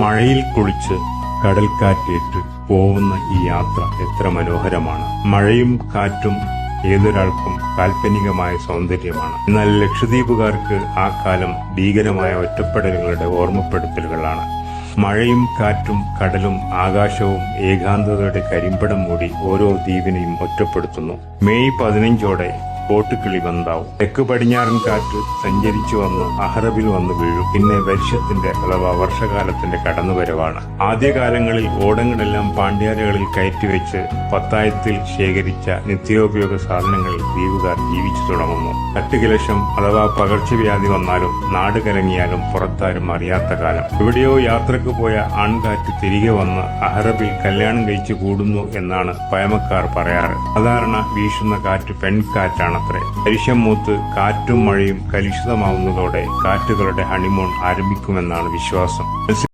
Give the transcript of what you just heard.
മഴയിൽ കുളിച്ച് കടൽക്കാറ്റേറ്റ് പോവുന്ന ഈ യാത്ര എത്ര മനോഹരമാണ്. മഴയും കാറ്റും ഏതൊരാൾക്കും കാൽപ്പനികമായ സൗന്ദര്യമാണ്. എന്നാൽ ലക്ഷദ്വീപുകാർക്ക് ആ കാലം ഭീകരമായ ഒറ്റപ്പെടലുകളുടെ ഓർമ്മപ്പെടുത്തലുകളാണ്. മഴയും കാറ്റും കടലും ആകാശവും ഏകാന്തതയുടെ കരിമ്പടം മൂടി ഓരോ ദ്വീപിനെയും ഒറ്റപ്പെടുത്തുന്നു. മെയ് പതിനഞ്ചോടെ ബോട്ടുകിളി ബന്ധാവും. തെക്ക് പടിഞ്ഞാറൻ കാറ്റ് സഞ്ചരിച്ചു വന്ന് അഹറബിൽ വന്ന് വീഴും. പിന്നെ വർഷത്തിന്റെ അഥവാ വർഷകാലത്തിന്റെ കടന്നുവരവാണ്. ആദ്യകാലങ്ങളിൽ ഓടങ്ങളെല്ലാം പാണ്ഡ്യാരകളിൽ കയറ്റിവെച്ച് പത്തായത്തിൽ ശേഖരിച്ച നിത്യോപയോഗ സാധനങ്ങളിൽ ദ്വീപുകാർ ജീവിച്ചു തുടങ്ങുന്നു. തട്ടുകിലശം അഥവാ പകർച്ചവ്യാധി വന്നാലും നാട് കലങ്ങിയാലും പുറത്താരും അറിയാത്ത കാലം. എവിടെയോ യാത്രയ്ക്ക് പോയ ആൺകാറ്റ് തിരികെ വന്ന് അഹറബിൽ കല്യാണം കഴിച്ചു കൂടുന്നു എന്നാണ് പഴമക്കാർ പറയാറ്. സാധാരണ വീശുന്ന കാറ്റ് പെൺകാറ്റാണത്രേ കരിശം മൂത്ത് കാറ്റും മഴയും കലുഷിതമാവുന്നതോടെ കാറ്റുകളുടെ ഹണിമൂൺ ആരംഭിക്കുമെന്നാണ് വിശ്വാസം